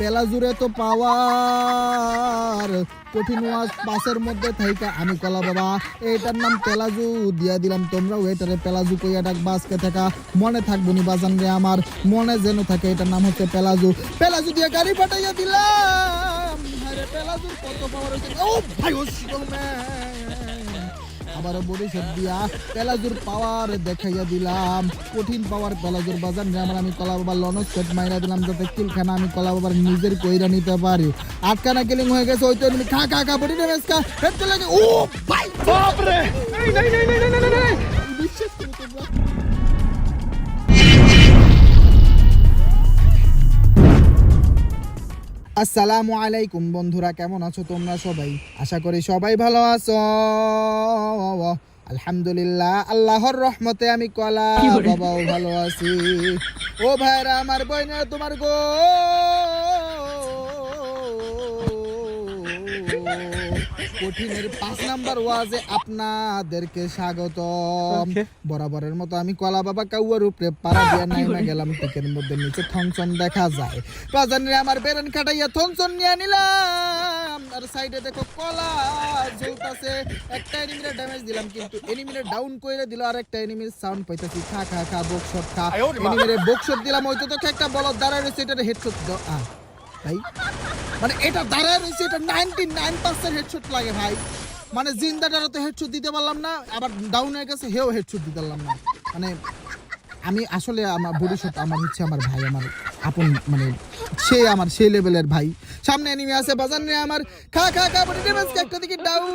পেলাজুরে তো পাওয়ার। কঠিন পাশের মধ্যে থাইকা আমি কলা বাবা। এইটার নাম পেলাজু, দিয়া দিলাম তোমরাও এটারে পেলাজু কইয়া ডাকবা আজকে থাকা। মনে থাকব নি বাজান রে আমার, মনে যেন থাকে এটার নাম হচ্ছে পেলাজু। পেলাজু দিয়ে গাড়ি পাঠাইয়া দিলাম। ও ভাই, ও আবার বরিশাল দিয়া পেলাজুর পাওয়ার দেখাইয়া দিলাম কঠিন পাওয়ার পেলাজুর বাজার নিয়ে আমার আমি কলা বাবার লনস সেট মাইরা দিলাম যাতে কিলখানা আমি কলা বাবার নিজের কইরা নিতে পারি আটকানা কিলিং হয়ে গেছে ওই তো খা খা খা বডি ড্যামেজ খা হেড চলে ও ভাই বাপ রে এই নাই নাই নাই নাই নাই নাই আসসালামু আলাইকুম বন্ধুরা কেমন আছো তোমরা সবাই? আশা করি সবাই ভালো আছো। আলহামদুলিল্লাহ আল্লাহর রহমতে আমি কলা বাবাও ভালো আছি। ও ভাইরা আমার বইনা তোমার গো। কঠিনের পাঁচ নাম্বার ওয়াজে আপনাদেরকে স্বাগত বরাবরের মতো আমি কলা বাবা কাউয়ার উপরে পাড়া দিয়ে নাইমা গেলাম টিকের মধ্যে নিচে থনসন দেখা যায়। বাজারে আমার বেরেন কাটাইয়া থনসন নিয়ে নিলাম। আর সাইডে দেখো কলা ঝুলতাছে একটা এনিমিরে ড্যামেজ দিলাম কিন্তু এনিমিরে ডাউন কইরে দিল আর একটা এনিমির সাউন্ড পাইতাছি। খা খা খা বকশট খা। এনিমিরে বকশট দিলাম ওইটা তো একটা বলদ দাঁড়ায় রয়েছে এটার হেডশট দাও আ ভাই মানে এটা দাঁড়ায় রয়েছে, এটা নাইনটি নাইন পার্সেন্ট হেডশট লাগে ভাই। মানে জিন্দাটারও তো হেডশট দিতে পারলাম না, আবার ডাউন হয়ে গেছে, হেও হেডশট দিতে পারলাম না। মানে আমি আসলে আমার ভবিষ্যৎ, আমার হচ্ছে আমার ভাই, আমার আপন মানে সে আমার সেই লেভেলের ভাই। সামনে এনিমি আছে বাজার নিয়ে আমার। খা খা খা, বডি একটা দিকে ডাউন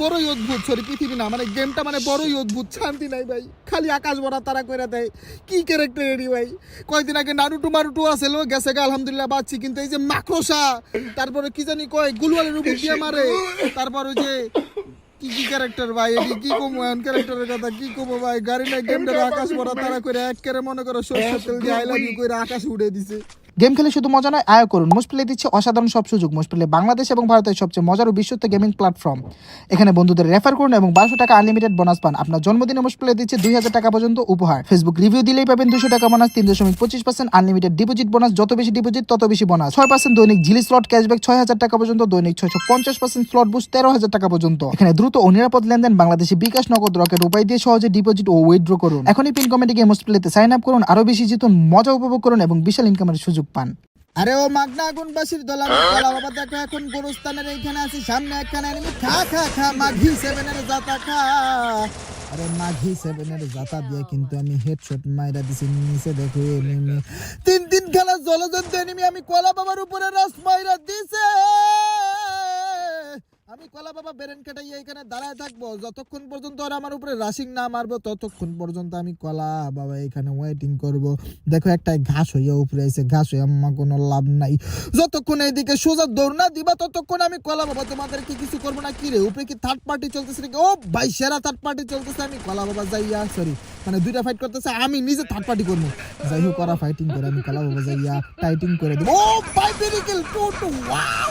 বড়ই অদ্ভুত সরি পৃথিবী না মানে গেমটা মানে বড়ই অদ্ভুত, শান্তি নাই ভাই। খালি আকাশ তারা করে দেয়, কি ক্যারেক্টার এরি ভাই? আগে নারুটু মারুটু গেছে গা, আলহামদুলিল্লাহ কিন্তু এই যে মাকড়সা, তারপরে কি জানি কয়, গুলওয়ালের উপর দিয়ে মারে, তারপর ওই যে, কি কি ক্যারেক্টার ভাই এটি কি কমো, এমন ক্যারেক্টারের কথা, কি কমো ভাই, গাড়ি না গেমটা আকাশ ভরা তারা করে এক মনে করো সরষের তেল দিয়ে আই লাভ ইউ করে আকাশ উড়ে দিছে। গেম খেলে শুধু মজা নয় আয় করুন। মুসপ্লে দিচ্ছে অসাধারণ সব সুযোগ। মুসপ্লে বাংলাদেশ এবং ভারতের সবচেয়ে মজার ও বিশ্বস্ত গেমিং প্ল্যাটফর্ম এখানে বন্ধুদের রেফার করুন এবং বারোশো টাকা আনলিমিটেড বোনাস পান। আপনার জন্মদিনে মুসপ্লে দিচ্ছে দুই হাজার টাকা পর্যন্ত উপহার। ফেসবুক রিভিউ দিলেই পাবেন দুশো টাকা বোনাস তিন দশমিক পঁচিশ পার্সেন্ট আনলিমিটেড ডিপোজিট বোনাস যত বেশি ডিপোজিট তত বেশি বোনাস ছয় পার্সেন্ট দৈনিক ঝিলি স্লট ক্যাশব্যাক ছয় হাজার টাকা পর্যন্ত, দৈনিক ছয়শো পঞ্চাশ পার্সেন্ট স্লট বুস্ট তেরো হাজার টাকা পর্যন্ত। এখানে দ্রুত ও নিরাপদ লেনদেন বাংলাদেশে বিকাশ নগদ রকেট উপায় দিয়ে সহজে ডিপোজিট ও উইথড্র করুন। এখনই পিন গিয়ে মুসপ্লেতে সাইন আপ করুন। আরও বেশি জিতুন, মজা উপভোগ করুন এবং বিশাল ইনকামের সুযোগ পান। আরে ও মাগনা আগুনবাসীর দলা কলা বাবা দেখো এখন গোরস্থানের এইখানে আছি, সামনে একখানে এনিমি খা খা খা মাঘি সেভেনের জাতা খা। আরে মাঘি সেভেনের জাতা দিয়ে কিন্তু আমি হেডশট মাইরা দিছি, নিচে দেখো এনিমি তিন তিন খেলা জলজন্ত এনিমি আমি কলা বাবার উপরে রাস মাইরা দিছে। কলা বাবা বেরেন কাটাইয়া এখানে দাঁড়ায় থাকব। যতক্ষণ পর্যন্ত ওরা আমার উপরে রাশিং না মারবো, ততক্ষণ পর্যন্ত আমি কলা বাবা এখানে ওয়েটিং করব। দেখো একটা ঘাস হইয়া উপরে আইছে, ঘাস হইয়া আমার কোনো লাভ নাই। যতক্ষণ এইদিকে সোজা দৌড় না দিবা, ততক্ষণ আমি কলা বাবা, তোমাদেরকে কিছু করব না। কি রে, উপরে কি থার্ড পার্টি চলতেছে নাকি? ও ভাই, সেরা থার্ড পার্টি চলতেছে, আমি কলা বাবা যাইয়া সরি মানে দুইটা ফাইট করতেছে, আমি নিজে থার্ড পার্টি করব। যাই হোক, ওরা ফাইটিং করে, আমি কলা বাবা যাইয়া টাইটিং করে দেবো। ও ভাই ভেরিকেল টু টু ওয়াও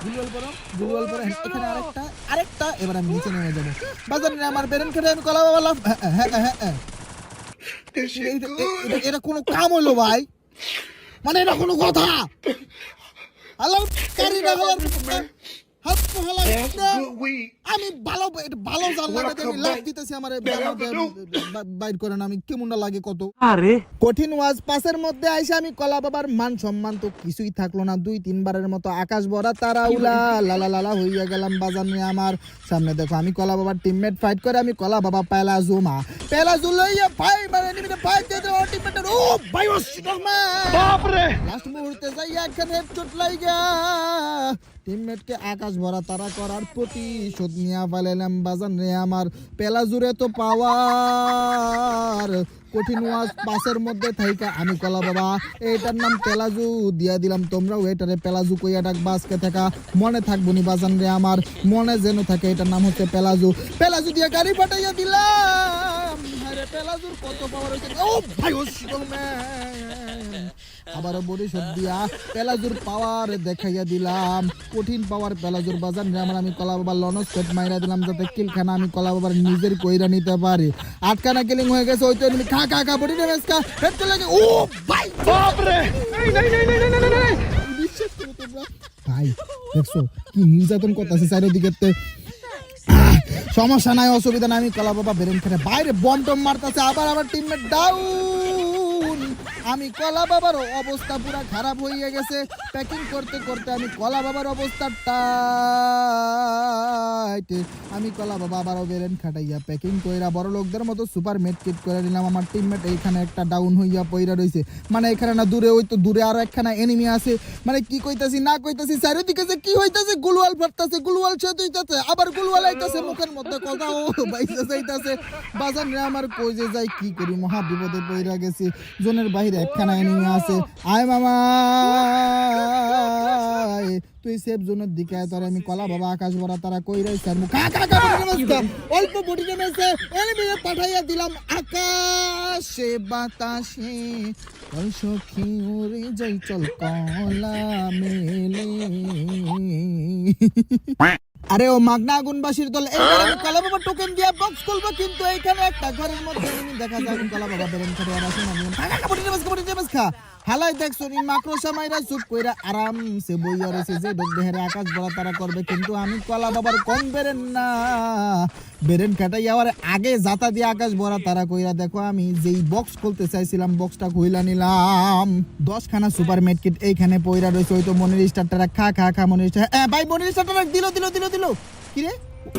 এখানে আরেকটা আরেকটা এবার আমি নিচে নেমে যাব। বাজার নিয়ে আমার বেরেন আমি কলা বাবা হ্যাঁ হ্যাঁ হ্যাঁ হ্যাঁ এটা- এটা কোনো কাম হলো ভাই। মানে এটা কোনো কথা। আল্লাহ কারি না হালাল হাত তো হালাল না। আমি ভালো এটা ভালো জাল লাগাতে আমি লাভ দিতেছি আমার বাইর করেন আমি কেমন লাগে কত? আরে। কঠিন ওয়াজ পাসের মধ্যে আইসা আমি কলা বাবার মান সম্মান তো কিছুই থাকল না। দুই তিনবারের মতো আকাশ ভরা তারা উলা লালা লালা হইয়া গেলাম বাজার নিয়ে আমার। সামনে দেখো আমি কলা বাবার টিমমেট ফাইট করে আমি কলা বাবা পেলা জুমা পেলা জুলাইয়া ভাই মানে নিমিতে ফাইট টিমমেটের ও ভাই ও বাপ রে লাস্ট মুহূর্তে যাই একখান হেডশট লাইগা। টিমমেটকে আকাশ ভরা তারা করার প্রতিশোধ নিয়ে ফেলাইলাম বাজার নিয়ে আমার পেলা জুড়ে তো পাওয়ার। কঠিন ওয়াজ পাশের মধ্যে থাইকা আমি কলা বাবা। এইটার নাম পেলাজু। দিয়া দিলাম তোমরাও এটারে পেলাজু কইয়া ডাকবা আজকে থাকা। মনে থাকব নি বাজান রে আমার। মনে যেন থাকে এটার নাম হচ্ছে পেলাজু। পেলাজু দিয়া গাড়ি পাঠাইয়া দিলাম। পেলাজুর কত পাওয়ার হয়েছে ও ভাই, ও আবারও শট দিয়া পেলাজুর পাওয়ার দেখাইয়া দিলাম। কঠিন পাওয়ার পেলাজুর বাজার আমার আমি কলা বাবার লনস পেট মাইরা দিলাম যাতে কিলখানা আমি কলা বাবার নিজের কইরা নিতে পারি। আটকানা কিলিং হয়ে গেছে ওই তো এমনি খা খা খা বডি ড্যামেজ খা হেড চলে গেছে। ও ভাই! বাপরে! এই নাই নাই নাই নাই নাই, নাই নাই বিশ্বাস করো তোমরা ভাই দেখছ কি নির্যাতন করতেছে চারিদিকে সমস্যা নাই অসুবিধা নাই আমি কলা বাবা বেরেন খেলে বাইরে বম টম মারতেছে আবার আবার টিমমেট ডাউন আমি কলা বাবার অবস্থা পুরা খারাপ হয়ে গেছে। প্যাকিং করতে করতে আমি কলা বাবার অবস্থা টাইট আমি কলা বাবা আবারও বেরেন খাটাইয়া প্যাকিং কইরা বড় লোকদের মতো সুপার মেট কিট করে নিলাম। আমার টিমমেট এইখানে একটা ডাউন হইয়া পইরা রইছে। মানে এখানে না দূরে ওই তো দূরে আরও একখানা এনিমি আছে। মানে কি কইতাছি, না কইতাছি, চারিদিকে যে কি হইতাছে, গুলওয়াল ফাটতাছে, গুলওয়াল শেষ হইতাছে, আবার গুলওয়াল আইতাছে, মুখের মধ্যে কথা ও বাইসে যাইতাছে। বাজার রে আমার কই যে যাই, কি করি, মহা বিপদে পইরা গেছি। জোনের বাইরে একখানা এনিমি আছে। আয় মামা তুই সেফ জোনের দিকে তোর আমি কলা বাবা, আকাশ ভরা, তারা কই রাইছে আর মুখ অল্প বডি নেমেছে এনিমি পাঠাইয়া দিলাম আকাশে, বাতাসে। ওই সখী উড়ে যাই, চল কলা মেলে। আরে ও মাগনা আগুনবাসীর দল এইবার আমি কলা বাবা টোকেন দিয়ে বক্স খুলবো, কিন্তু এইখানে একটা ঘরের মধ্যে দেখা যায় কলা বাবা বেরেন করে আর আসুন, আমি টাকা কাপড় নেমেস খা। হালাই দেখছ নি? মাকড়সা মাইরা চুপ কইরা আরামসে বইয়া রয়েছে যে ডোক দেহের আকাশ বড়া তারা করবে, কিন্তু আমি কলা বাবার কম বেরেন না। বেরেন কাটাই আবার আগে জাতা দিয়ে আকাশ ভরা তারা কইরা, দেখো আমি যেই বক্স খুলতে চাইছিলাম বক্সটা খুইলা নিলাম। দশ খানা সুপার কিট এইখানে পইরা রয়েছে ওই তো মনির স্টারটা খা খা খা, মনির স্টার ভাই, মনির স্টারটা দিল দিল দিল দিল। কি রে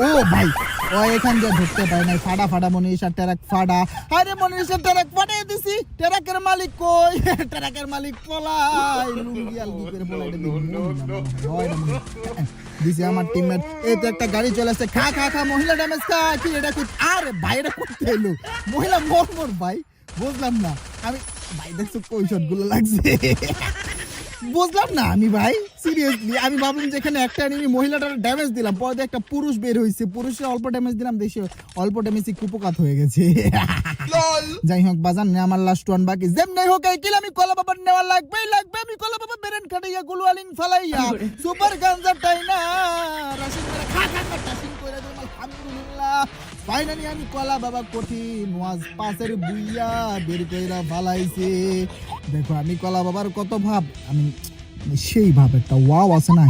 ও ভাই ও এখান দিয়ে ঢুকতে পারে নাই। ফাডা ফাডা মনীষা টেরাক ফাডা। আরে মনীষা টেরাক ফাটাই দিছি। টেরাকের মালিক কই? টেরাকের মালিক পলাই। লুঙ্গি আল কি করে পলাই দিছি আমার টিমমেট এই তো একটা গাড়ি চলে আসছে। খা খা খা মহিলা ড্যামেজ খা কি এটা কি আরে ভাই এটা করতে এলো। মহিলা মর মর ভাই। বুঝলাম না। আমি ভাই দেখছ কই গুলো লাগছে? বুঝলাম না আমি ভাই সিরিয়াসলি আমি ভাবলাম যে এখানে একটা এনিমি মহিলাটার ড্যামেজ দিলাম। পরে একটা পুরুষ বের হয়েছে পুরুষের অল্প ড্যামেজ দিলাম দেশে অল্প ড্যামেজই কুপকাত হয়ে গেছে। যাই হোক বাজান নে আমার লাস্ট ওয়ান বাকি। যেম নাই হোক এই কিল আমি কলা বাবার নেওয়া লাগবেই লাগবে। আমি কলা বাবা বেরেন খাটাইয়া গুলওয়ালিং ফালাইয়া সুপার গাঞ্জা টাইনা রাশিদ করে খা খা খা টাসিং করে দিলাম আলহামদুলিল্লাহ। ফাইনালি আমি কলা বাবা কঠিন ওয়াজ পাশের বুইয়া বের কইরা ফালাইছে। দেখো, আমি কলা বাবার কত ভাব? আমি সেই ভাব একটা ওয়াও আছে না?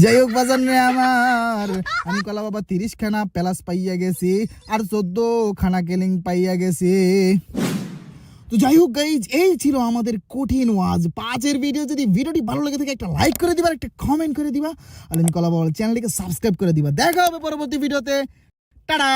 যাই হোক, বাজার আমার। আমি কলা বাবা তিরিশ খানা প্যালাস পাইয়া গেছি, আর চোদ্দ খানা কেলিং পাইয়া গেছি। তো যাই হোক গাইজ এই ছিল আমাদের কঠিন ওয়াজ। পাঁচের ভিডিও যদি ভিডিওটি ভালো লেগে থাকে, একটা লাইক করে দিবা একটা কমেন্ট করে দিবা। আর আমি কলা বাবার চ্যানেলটিকে সাবস্ক্রাইব করে দিবা। দেখা হবে পরবর্তী ভিডিওতে টাটা!